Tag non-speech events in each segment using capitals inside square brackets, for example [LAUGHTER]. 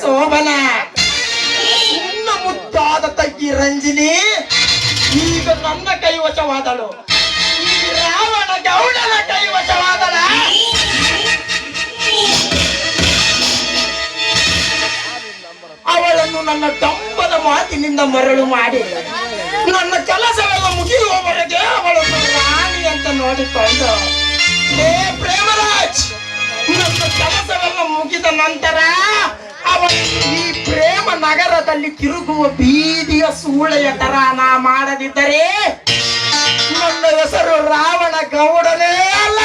ಶೋಭನ ನಿನ್ನ ಮುದ್ದಾದ ತಗ್ಗಿ ರಂಜಿನಿ. ಈಗ ನನ್ನ ಕೈವಶವಾದಳು. ಈ ರಾವಣ ಗೌಡನ ಕೈವಶವಾದಳ. ಅವಳನ್ನು ನನ್ನ ತಂಪದ ಮಾತಿನಿಂದ ಮರಳು ಮಾಡಿ. ನನ್ನ ಕೆಲಸವೆಲ್ಲ ಮುಗಿಯುವವರೆಗೆ ಅವಳು ರಾಣಿ ಅಂತ ನೋಡಿಕೊಂಡು ಪ್ರೇಮರಾಜ್ ಮುಗಿದ ನಂತರ ಅವನು ಈ ಪ್ರೇಮ ನಗರದಲ್ಲಿ ತಿರುಗುವ ಬೀದಿಯ ಸೂಳೆಯ ತರ ನಾ ಮಾಡದಿದ್ದರೆ ನನ್ನ ಹೆಸರು ರಾವಣ ಗೌಡನೇ ಅಲ್ಲ.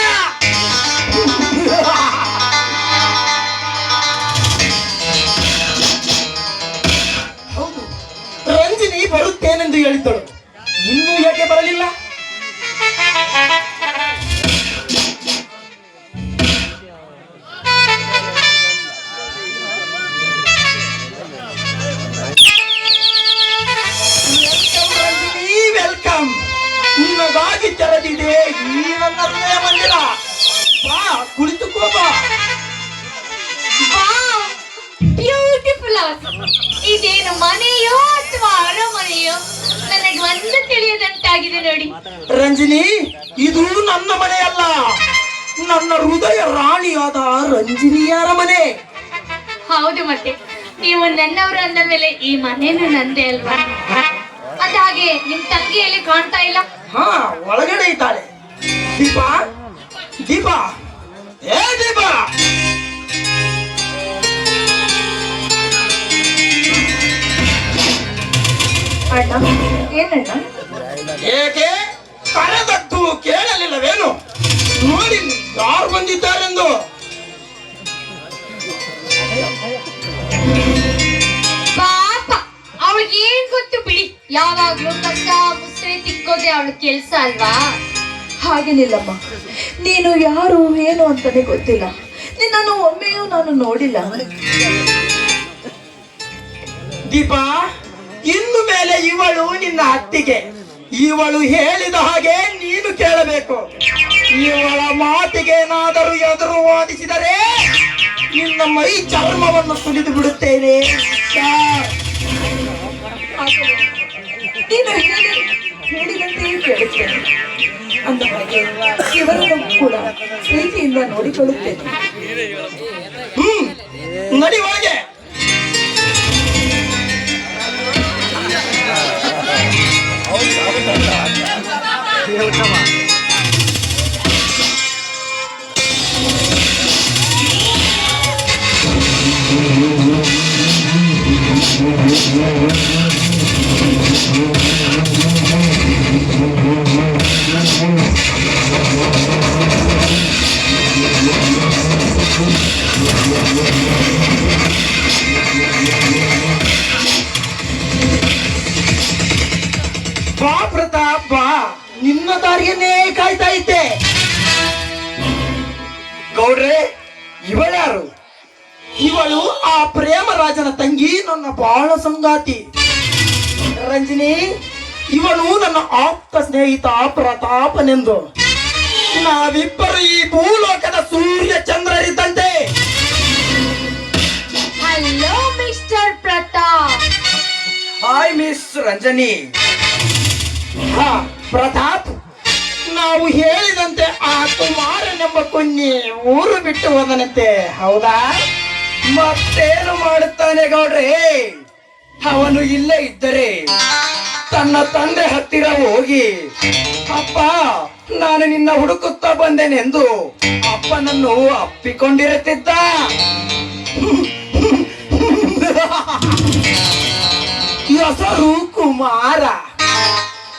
ಹೌದು, ರಂಜಿನಿ ಬರುತ್ತೇನೆಂದು ಹೇಳಿದ್ದಳು. ಇನ್ನೂ ಹೇಗೆ ಬರಲಿಲ್ಲ? ರಂಜಿನಿ ಇದು ನನ್ನ ಮನೆಯಲ್ಲ. ನನ್ನ ಹೃದಯ ರಾಣಿಯಾದ ರಂಜಿನಿಯರ ಮನೆ ಹೌದು ಮತ್ತೆ ನೀವು ನನ್ನವರು ಅಂದ ಮೇಲೆ ಈ ಮನೇನು ನಂದೇ ಅಲ್ವಾ? ಅದಾಗೆ ನಿಮ್ ತಂಗಿಯಲ್ಲಿ ಕಾಣ್ತಾ ಇಲ್ಲ? ಹಾ ಒಳಗಡೆ ಇದ್ದಾಳೆ. ದೀಪಾ ದೀಪಾ ಏ ದೀಪಾ! ಅಣ್ಣ ಏನಣ್ಣ? ಏಕೆ? ಕರೆದದ್ದು ಕೇಳಲಿಲ್ಲವೇನು? ನೋಡಿ ಯಾರು ಬಂದಿದ್ದಾರೆಂದು? ಪಾಪ ಅವಳಿಗೆ ಏನ್ ಗೊತ್ತು ಬಿಡಿ. ಯಾವಾಗ್ಲೂ ಕಸ ಮುಸ್ರೆ ತಿಕ್ಕೋದೆ ಅವಳ ಕೆಲ್ಸ ಅಲ್ವಾ? ಹಾಗೇನಿಲ್ಲಮ್ಮ. ನೀನು ಯಾರು ಏನು ಅಂತಾನೆ ಗೊತ್ತಿಲ್ಲ. ನಿನ್ನನ್ನು ಒಮ್ಮೆಯೂ ನಾನು ನೋಡಿಲ್ಲ. ದೀಪಾ ಇನ್ನು ಮೇಲೆ ಇವಳು ನಿನ್ನ ಅತ್ತಿಗೆ. ಇವಳು ಹೇಳಿದ ಹಾಗೆ ನೀನು ಕೇಳಬೇಕು. ಇವಳ ಮಾತಿಗೇನಾದರೂ ಎದುರು ವಾದಿಸಿದರೆ ನಿನ್ನ ಮೈ ಚರ್ಮವನ್ನು ಸುಲಿದು ಬಿಡುತ್ತೇನೆ. ಅಂದ ಹಾಗೆ ಇವರನ್ನು ಕೂಡ ಪ್ರೀತಿಯಿಂದ ನೋಡಿಕೊಳ್ಳುತ್ತೇನೆ. ಹ್ಮ್ ನಡಿ ಒಳಗೆ. ಬಾ ಪ್ರತಾಪ್, ಬಾ. ನಿನ್ನ ದಾರಿಯನ್ನೇ ಕಾಯ್ತಾ ಇದ್ದೆ. ಗೌಡ್ರೆ ಇವಳ್ಯಾರು ಇವಳು ಆ ಪ್ರೇಮರಾಜನ ತಂಗಿ, ನನ್ನ ಬಾಳ ಸಂಗಾತಿ. ರಂಜಿನಿ ಇವನು ನನ್ನ ಆಪ್ತ ಸ್ನೇಹಿತ ಪ್ರತಾಪನೆಂದು. ನಾವಿಬ್ಬರು ಈ ಭೂಲೋಕದ ಸೂರ್ಯ ಚಂದ್ರರಿದ್ದಂತೆ ಹಾಯ್ ಮಿಸ್ ರಂಜನಿ. ಹಾ, ಪ್ರತಾಪ್, ನಾವು ಹೇಳಿದಂತೆ ಆ ಕುಮಾರನೆಂಬ ಕುನ್ನಿ ಊರು ಬಿಟ್ಟು ಹೋದನಂತೆ, ಹೌದಾ? ಮತ್ತೇನು ಮಾಡುತ್ತಾನೆ ಗೌಡ್ರೆ? ಅವನು ಇಲ್ಲೇ ಇದ್ದರೆ ತನ್ನ ತಂದೆ ಹತ್ತಿರ ಹೋಗಿ, ಅಪ್ಪ, ನಾನು ನಿನ್ನ ಹುಡುಕುತ್ತಾ ಬಂದೆನೆಂದು ಅಪ್ಪನನ್ನು ಅಪ್ಪಿಕೊಂಡಿರುತ್ತಿದ್ದ? [LAUGHS] ಹೆಸರು ಕುಮಾರ.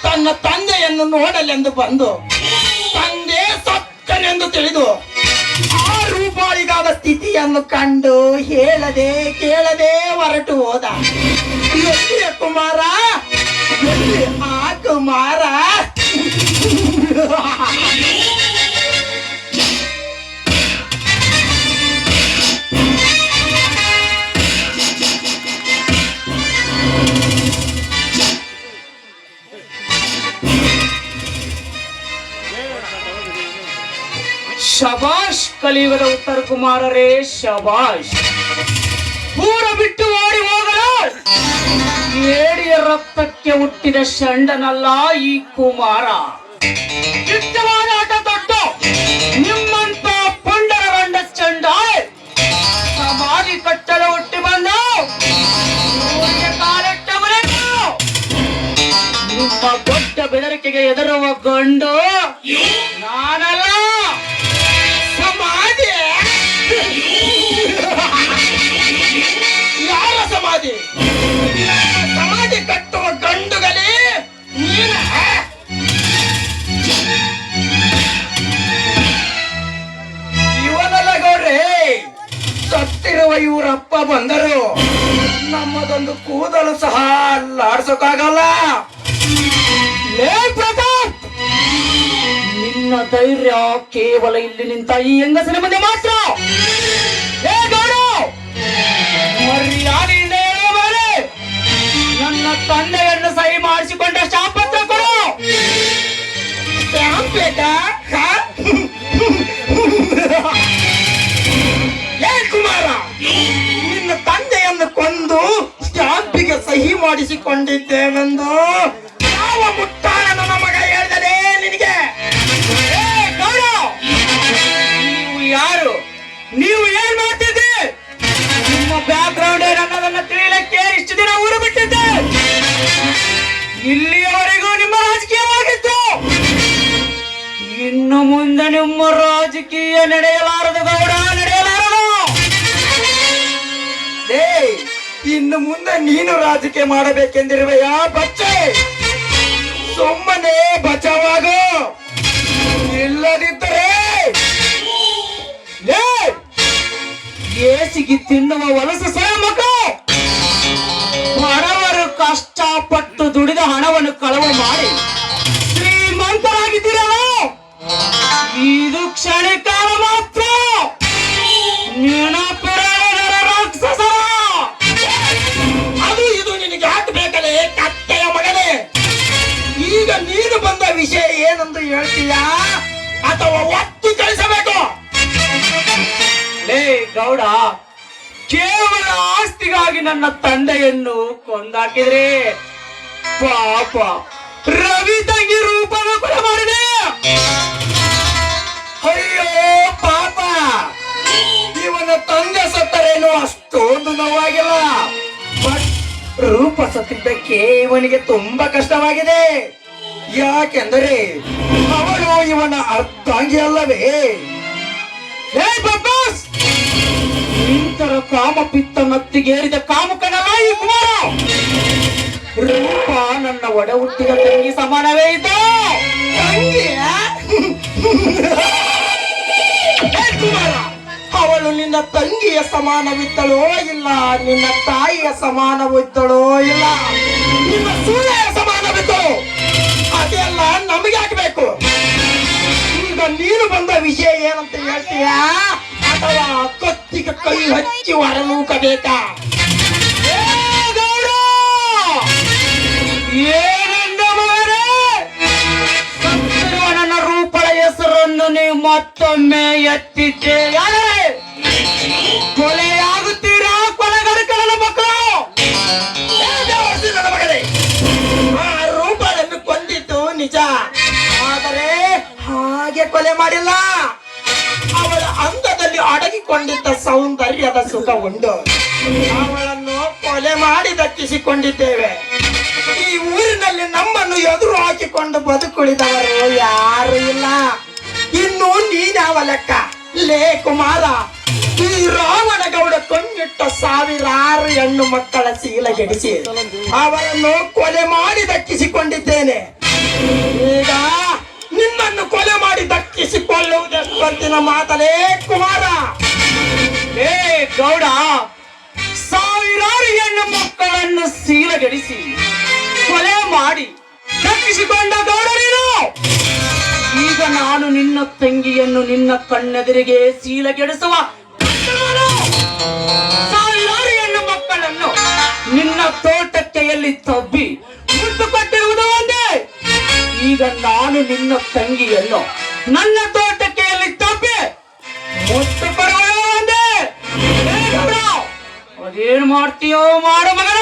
ತನ್ನ ತಂದೆಯನ್ನು ನೋಡಲೆಂದು ಬಂದು, ತಂದೆ ಸತ್ತನೆಂದು ತಿಳಿದು, ಆ ರೂಪಾಳಿಗಾದ ಸ್ಥಿತಿಯನ್ನು ಕಂಡು ಹೇಳದೆ ಕೇಳದೆ ಹೊರಟು ಹೋದ. ಕುಮಾರ? ಆ ಕಲಿಯುಗದ ಉತ್ತರ ಕುಮಾರರೇ, ಶಬಾಷ್. ಊರ ಬಿಟ್ಟು ಓಡಿ ಹೋಗಲು ಏಡಿಯ ರಕ್ತಕ್ಕೆ ಹುಟ್ಟಿದ ಷಂಡನಲ್ಲ ಈ ಕುಮಾರ. ಚಿತ್ತವಾದ ಆಟ ತೊಟ್ಟು. ನಿಮ್ಮಂತ ಪುಂಡರ ರಂಡ ಚಂಡ ಸಮಾಧಿ ಕಟ್ಟಲು ಹುಟ್ಟಿ ಬಂದು. ನಿಮ್ಮ ದೊಡ್ಡ ಬೆದರಿಕೆಗೆ ಎದುರುವ ಗಂಡು. ನಾನಲ್ಲ ಸಮಾಧಿ. ಸಮಾಧಿ ಕಟ್ಟುವ ಗಂಡುಗಳೇ ನೀನ ಇವನಲ್ಲ ಗೌಡ್ರಿ, ಸತ್ತಿರುವ ಇವರಪ್ಪ ಬಂದರು. ನಮ್ಮದೊಂದು ಕೂದಲು ಸಹ ಲಾಡ್ಸೋಕಾಗಲ್ಲ. ನಿನ್ನ ಧೈರ್ಯ ಕೇವಲ ಇಲ್ಲಿ ನಿಂತ ಈ ಹೆಂಗಸಿನ ಮುಂದೆ ಮಾತ್ರ. ಮಾಡಿಸಿಕೊಂಡಿದ್ದೇವೆಂದು ಯಾವ ಮುಟ್ಟಾಳ ನನ್ನ ಮಗ ಹೇಳಿದರೆ ನಿನಗೆ ನೀವು ಯಾರು? ನೀವು ಏನ್ ಮಾಡ್ತಿದ್ರಿ ನಿಮ್ಮ ಬ್ಯಾಕ್ ಗ್ರೌಂಡ್ ಏನನ್ನೋದನ್ನ ತಿಳಿಯಲಿಕ್ಕೆ ಇಷ್ಟು ದಿನ ಊರು ಬಿಟ್ಟಿದ್ದೆ. ಇಲ್ಲಿಯವರೆಗೂ ನಿಮ್ಮ ರಾಜಕೀಯವಾಗಿತ್ತು. ಇನ್ನು ಮುಂದೆ ನಿಮ್ಮ ರಾಜಕೀಯ ನಡೆಯಲಾರದು ಗೌಡ. ಇನ್ನು ಮುಂದೆ ನೀನು ರಾಜಕೀಯ ಮಾಡಬೇಕೆಂದಿರುವೆಯಾ? ಬಚ್ಚೆ! ಸುಮ್ಮನೆ ಬಚಾವಾಗು! ಇಲ್ಲದಿದ್ದರೆ ಏಸಿಗೆ ತಿನ್ನುವ ವಲಸು ಬಂದ ವಿಷಯ ಏನಂದು ಹೇಳ್ತೀಯ? ಅಥವಾ ಒತ್ತು ಕಳಿಸಬೇಕು? ಲೇ ಗೌಡ, ಕೇವಲ ಆಸ್ತಿಗಾಗಿ ನನ್ನ ತಂದೆಯನ್ನು ಕೊಂದಾಕಿದ್ರೆ ಪಾಪ ರವಿ ತಂಗಿ ರೂಪನ ಕೂಡ ಮಾಡಿದೆ. ಅಯ್ಯೋ, ಪಾಪ. ಇವನ ತಂದೆ ಸತ್ತರೇನು ಅಷ್ಟೊಂದು ನೋವಾಗಿಲ್ಲ. ಬಟ್ ರೂಪ ಸತ್ತಿದ್ದಕ್ಕೆ ಇವನಿಗೆ ತುಂಬಾ ಕಷ್ಟವಾಗಿದೆ. ಯಾಕೆಂದರೆ ಅವಳು ಇವನ ಅರ್ಥಾಂಗಿ ಅಲ್ಲವೇ? ಇಂತರ ಕಾಮ ಪಿತ್ತ ಮತ್ತಿಗೇರಿದ ಕಾಮುಕನಲ್ಲ ಈ ಕುಮಾರ! ರೂಪ ನನ್ನ ಒಡ ಹುಟ್ಟಿದ ತಂಗಿ ಸಮಾನವೇ ಇದ್ದ? ಅವಳು ನಿನ್ನ ತಂಗಿಯ ಸಮಾನವಿದ್ದಳೋ ಇಲ್ಲ, ನಿನ್ನ ತಾಯಿಯ ಸಮಾನವಿದ್ದಳೋ ಇಲ್ಲ? ನಿನ್ನ ಸೂರ್ಯ ಸಮಾನವಿದ್ದಳೋ? ಅದೆಲ್ಲ ನಮಗೆ ಹಾಕಬೇಕು ಈಗ ನೀನು ಬಂದ ವಿಷಯ ಏನಂತ ಹೇಳ್ತೀಯಾ? ಅಥವಾ ಕತ್ತಿಗೆ ಕೈ ಹಚ್ಚಿ ಹೊರನೂಕಬೇಕಾ ನನ್ನ ರೂಪಳ ಹೆಸರನ್ನು ನೀವು ಮತ್ತೊಮ್ಮೆ ಎತ್ತಿದ್ದೆ ಮಾಡಿಲ್ಲ. ಅವಳ ಅಂಗದಲ್ಲಿ ಅಡಗಿಕೊಂಡಿದ್ದ ಸೌಂದರ್ಯದ ಸುಖ ಉಂಡು ಅವಳನ್ನು ಕೊಲೆ ಮಾಡಿ ದಕ್ಕಿಸಿಕೊಂಡಿದ್ದೇವೆ. ಈ ಊರಿನಲ್ಲಿ ನಮ್ಮನ್ನು ಎದುರು ಹಾಕಿಕೊಂಡು ಬದುಕುಳಿದವರು ಯಾರು ಇಲ್ಲ. ಇನ್ನು ನೀನಾವ ಲೆಕ್ಕ? ಲೇ ಕುಮಾರ, ಈ ರಾವಣಗೌಡ ಗೌಡ ಕೊಂಗಿಟ್ಟ ಸಾವಿರಾರು ಹೆಣ್ಣು ಮಕ್ಕಳ ಶೀಲಗೆಡಿಸಿ ಅವರನ್ನು ಕೊಲೆ ಮಾಡಿ ದಕ್ಕಿಸಿಕೊಂಡಿದ್ದೇನೆ. ಈಗ ನಿನ್ನನ್ನು ಕೊಲೆ ಮಾಡಿ ದಕ್ಕಿಸಿಕೊಳ್ಳುವುದೆಷ್ಟಂತಿನ ಮಾತಲೇ, ಕುಮಾರ ಏ, ಗೌಡ, ಸಾವಿರಾರು ಹೆಣ್ಣು ಮಕ್ಕಳನ್ನು ಶೀಲಗೆಡಿಸಿ ಕೊಲೆ ಮಾಡಿ ದಕ್ಕಿಸಿಕೊಂಡ ಗೌಡ ಈಗ ನಾನು ನಿನ್ನ ತಂಗಿಯನ್ನು ನಿನ್ನ ಕಣ್ಣೆದುರಿಗೆ ಸೀಲಗೆಡಿಸುವ. ಸಾವಿರಾರು ಹೆಣ್ಣು ಮಕ್ಕಳನ್ನು ನಿನ್ನ ತೋಟಕ್ಕೆ ಎಲ್ಲಿ ತಬ್ಬಿ ಈಗ ನಾನು ನಿನ್ನ ತಂಗಿಯನ್ನು ನನ್ನ ತೋಟಕ್ಕೆ ಎಲ್ಲಿ ತಪ್ಪಿ ಮುಟ್ಟು ಅದೇನ್ ಮಾಡ್ತೀಯೋ ಮಾಡು ಮಗನ.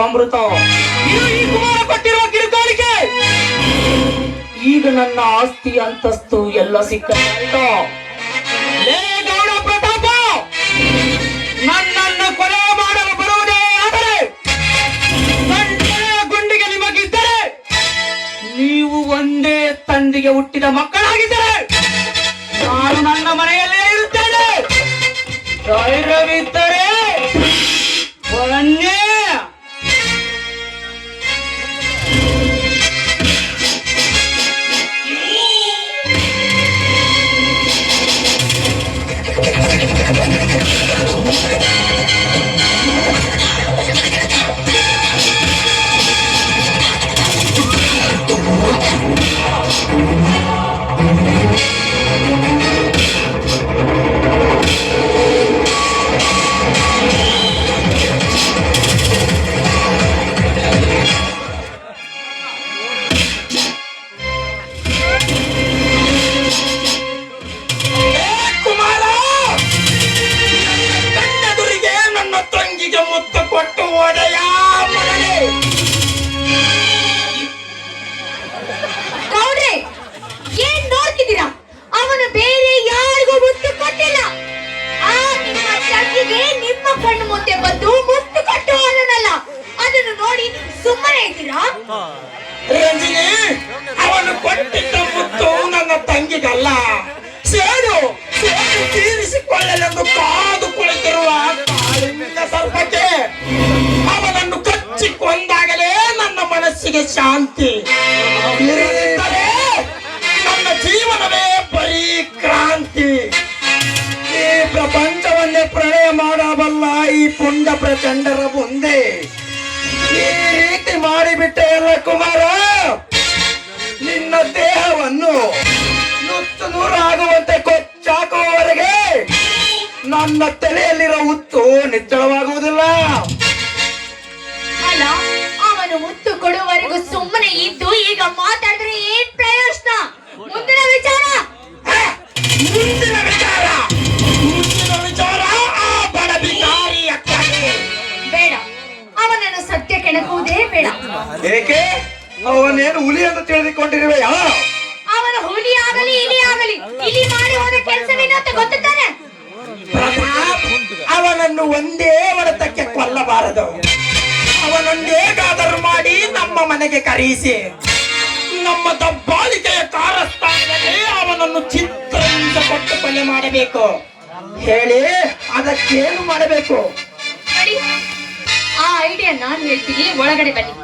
ಪಂಚಾಮೃತ ಇದು ಈ ಕುಮಾರ ಕೊಟ್ಟಿರುವ ಕಿರುಕಾಣಿಕೆ ಈಗ ನನ್ನ ಆಸ್ತಿ ಅಂತಸ್ತು ಎಲ್ಲ ಸಿಕ್ಕ ಲೇ ಗೌಡ ಪ್ರತಾಪ! ನನ್ನನ್ನು ಕೊಲೆ ಮಾಡಲು ಬರುವುದೇ ಆದರೆ ಗುಂಡಿಗೆ ನಿಮಗಿದ್ದರೆ ನೀವು ಒಂದೇ ತಂದೆಗೆ ಹುಟ್ಟಿದ ಮಕ್ಕಳಾಗಿದ್ದರೆ ನಾನು ನನ್ನ ಮನೆಯಲ್ಲೇ ಇರುತ್ತೇನೆ. ಧೈರ್ಯವಿದ್ದರೆ ಬನ್ನಿ ರಂಜಿನಿ, ಅವನು ಕೊಟ್ಟಿದ್ದ ಮುತ್ತು ನನ್ನ ತಂಗಿಗಲ್ಲ. ಸೇಡು ಸೇಡು ತೀರಿಸಿಕೊಳ್ಳಲೆಂದು ಕಾದು ಕುಳಿತಿರುವ ಕಾಳಿಂಗ ಸರ್ಪಕ್ಕೆ ಅವನನ್ನು ಕಚ್ಚಿ ಕೊಂದಾಗಲೇ ನನ್ನ ಮನಸ್ಸಿಗೆ ಶಾಂತಿ ನನ್ನ ಜೀವನವೇ ಬರೀ ಕ್ರಾಂತಿ ಈ ಪ್ರಪಂಚವನ್ನೇ ಪ್ರಣಯ ಮಾಡಬಲ್ಲ ಈ ಪುಂಡ ಪ್ರಚಂಡರ ಮುಂದೆ ಈ ರೀತಿ ಮಾಡಿಬಿಟ್ಟೆ ಅಲ್ಲ ಕುಮಾರ. ನಿನ್ನ ದೇಹವನ್ನು ನುಚ್ಚು ನೂರಾಗುವಂತೆ ಕೊಚ್ಚಾಕುವವರೆಗೆ ನನ್ನ ತಲೆಯಲ್ಲಿರೋ ಹುತ್ತು ನಿಚ್ಚಳವಾಗುವುದಿಲ್ಲ. ಅಲ್ಲ, ಅವನು ಮುತ್ತು ಕೊಡುವವರೆಗೂ ಸುಮ್ಮನೆ ಇದ್ದು ಈಗ ಮಾತಾಡಿದ್ರೆ ಅವನೇನು ಹುಲಿ ಅಂತ ಅವನು ಹುಲಿ ಆಗಲಿ ಇಲಿ ಆಗಲಿ ಇಲಿ ಮಾಡಿ ಹೋದ ಕೆಲಸವೇನು ಅಂತ ಗೊತ್ತಾನೆ ಅವನನ್ನು ಒಂದೇ ಹೊಡೆತಕ್ಕೆ ಕೊಲ್ಲಬಾರದು. ಅವನೊಂದೇ ಅವನೊಂದೇಗಾದರೂ ಮಾಡಿ ನಮ್ಮ ಮನೆಗೆ ಕರೆಯಿಸಿ. ನಮ್ಮ ದಬ್ಬಾಳಿಕೆಯ ಕಾರಸ್ಥಾನದಲ್ಲಿ ಅವನನ್ನು ಚಿತ್ರದಿಂದ ಕೊಟ್ಟು ಕೊಲೆ ಮಾಡಬೇಕು. ಹೇಳಿ ಅದಕ್ಕೇನು ಮಾಡಬೇಕು? ಆ ಐಡಿಯಾ ನಾನು ಹೇಳ್ತೀನಿ ಒಳಗಡೆ ಬನ್ನಿ.